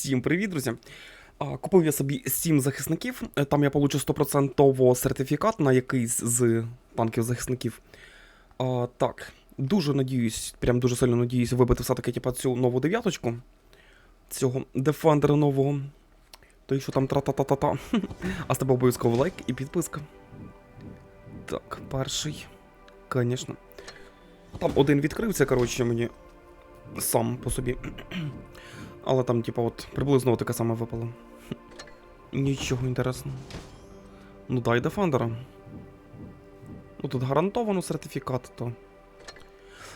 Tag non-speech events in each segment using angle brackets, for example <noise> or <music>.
Всім привіт, друзі! Купив я собі 7 захисників. Е, Там я получу 100% сертифікат на якийсь з танків захисників. Так, дуже надіюсь, прям дуже сильно надіюсь вибити все-таки типа, цю нову дев'яточку. Цього дефендера нового. Той, що там тра-та-та-та-та. <laughs> А з тебе обов'язково лайк і підписка. Так, перший. Звісно. Там один відкрився, коротше, мені сам по собі. Але там, типа, от приблизно таке саме випало. Нічого інтересного. Ну дай Дефендера. Ну тут гарантовано сертифікат, то.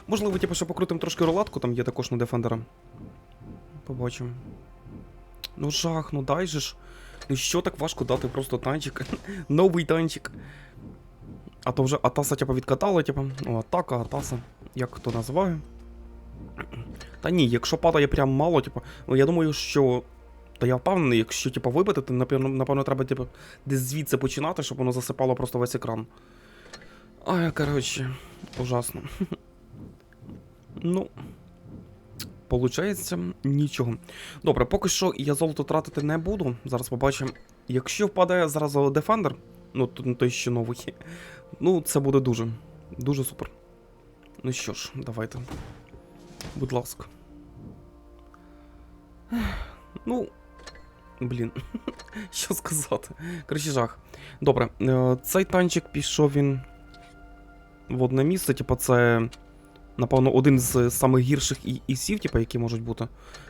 Можливо, типу, ще покрутим трошки рулатку, там є також на Дефендера. Побачимо. Ну жах, ну дай же ж. Ну що так важко дати просто танчик? <laughs> Новий танчик. А то вже Атаса, типа, відкатали, типа. Ну, атака, Атаса. Як хто називає. Та ні, якщо падає прям мало, типу, ну я думаю, що. Та я впевнений, якщо типу, вибити, то напевно, напевно треба типу, десь звідси починати, щоб воно засипало просто весь екран. Ай, коротше, ужасно. <laughs> ну. Получається, нічого. Добре, поки що я золото тратити не буду. Зараз побачимо. Якщо впадає зразу Defender, ну то- той ще новий, <laughs> ну це буде дуже, дуже супер. Ну що ж, давайте. Будь ласка. Ну. Блін. <laughs> Що сказати? Коротше, жах. Добре, е, цей танчик пішов він в одне місце, типу, це. Напевно, один з самих гірших ісів, типу, які можуть бути.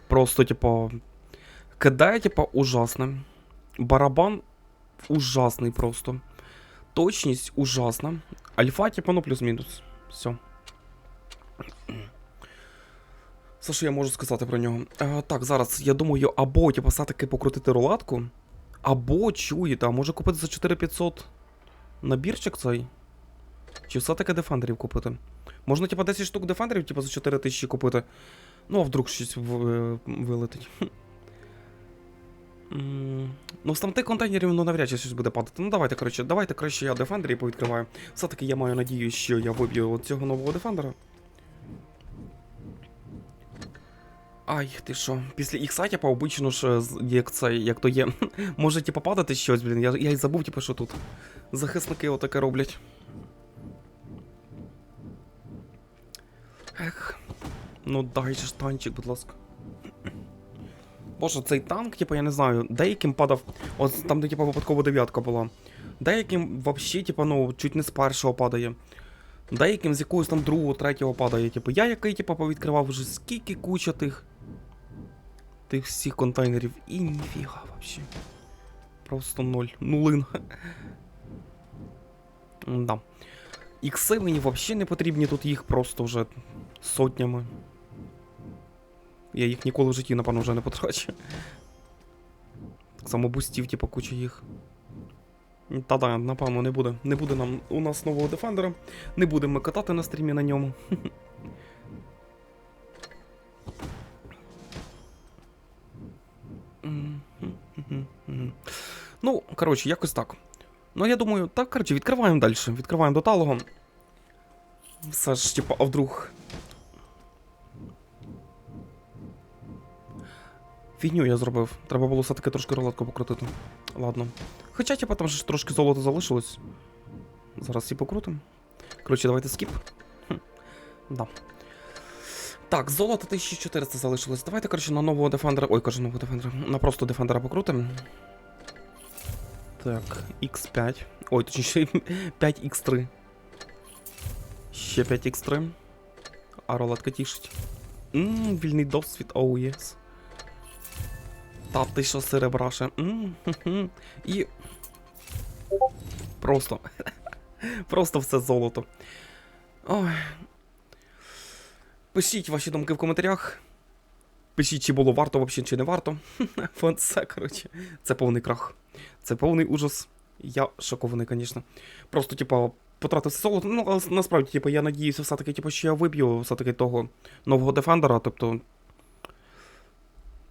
Просто, типу. Кидає, типу, ужасне. Барабан ужасний просто. Точність ужасна. Альфа, типу, ну плюс-мінус. Все. Все, що я можу сказати про нього. Е, так, зараз я думаю, або типу, все-таки покрутити рулатку, або чуєте, а може купити за 4500 набірчик цей. Чи все-таки дефендерів купити? Можна, типу, 10 штук дефендерів, типу, за 4000 купити. Ну, а вдруг щось в- е, вилетить. Ну, з тамти контейнерів ну, навряд чи щось буде падати. Ну, давайте, коротше, давайте краще я дефендерів повідкриваю. Все-таки я маю надію, що я виб'ю цього нового дефендера. Ай, ти що? Після ікса, типа, обично ж, е, як це, як то є, <laughs> може, типа, падати щось, блін. Я, й забув, типу, що тут. Захисники отаке роблять. Ех. Ну дай же ж танчик, будь ласка. Боже, цей танк, типу, я не знаю, деяким падав. От там, де, типу, випадково дев'ятка була. Деяким вообще, типу, ну, чуть не з першого падає. Деяким з якогось там другого, третього падає. Типу, я який, типу, повідкривав вже скільки куча тих. Тих всіх контейнерів. І ніфіга вообще. Просто ноль. Нулин. <laughs> Да. Ікси мені взагалі не потрібні, тут їх просто вже сотнями. Я їх ніколи в житті, напевно, вже не потрачу. Так само бустів, типу, куча їх. Та-да, напевно, не буде. Не буде нам у нас нового дефендера. Не будемо ми катати на стрімі на ньому. Ну, коротше, якось так. Ну, я думаю, так, коротше, відкриваємо далі. Відкриваємо до талого. Все ж, типу, а вдруг. Фігню я зробив. Треба було все-таки трошки рулетку покрутити. Ладно. Хоча, типа, там ж трошки золота залишилось. Зараз всі покрутимо. Коротше, давайте скіп. Хм. Да. Так, золото 1400 залишилось. Давайте, коротше, на нового дефендера. Ой, кажу, нового дефендера. На просто дефендера покрутимо. Так, X5. Ой, точніше, <laughs> 5X3. Ще 5X3. А рулетка тішить. Ммм, вільний досвід, оу, oh, єс. Та ти що серебраше. І. Просто. <laughs> Просто все золото. Ой. Пишіть ваші думки в коментарях. Пишіть, чи було варто взагалі, чи не варто. <laughs> Це, коротше. Це повний крах. Це повний ужас. Я шокований, звісно. Просто, типа, потратив золото. Ну, але насправді, типа, я надіюся, все-таки, типу, що я виб'ю все-таки того нового дефендера, тобто.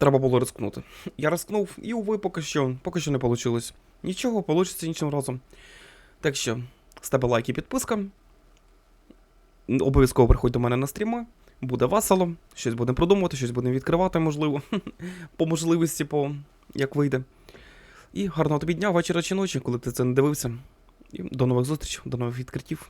Треба було рискнути. Я рискнув, і уви, поки що, поки що не вийшло. Нічого, вийде іншим разом. Так що, з лайк і підписка. Обов'язково приходь до мене на стріми. буде весело, щось будемо продумувати, щось будемо відкривати, можливо, <laughs> по можливості, по як вийде. І гарного тобі дня, вечора чи ночі, коли ти це не дивився. І до нових зустрічей, до нових відкриттів.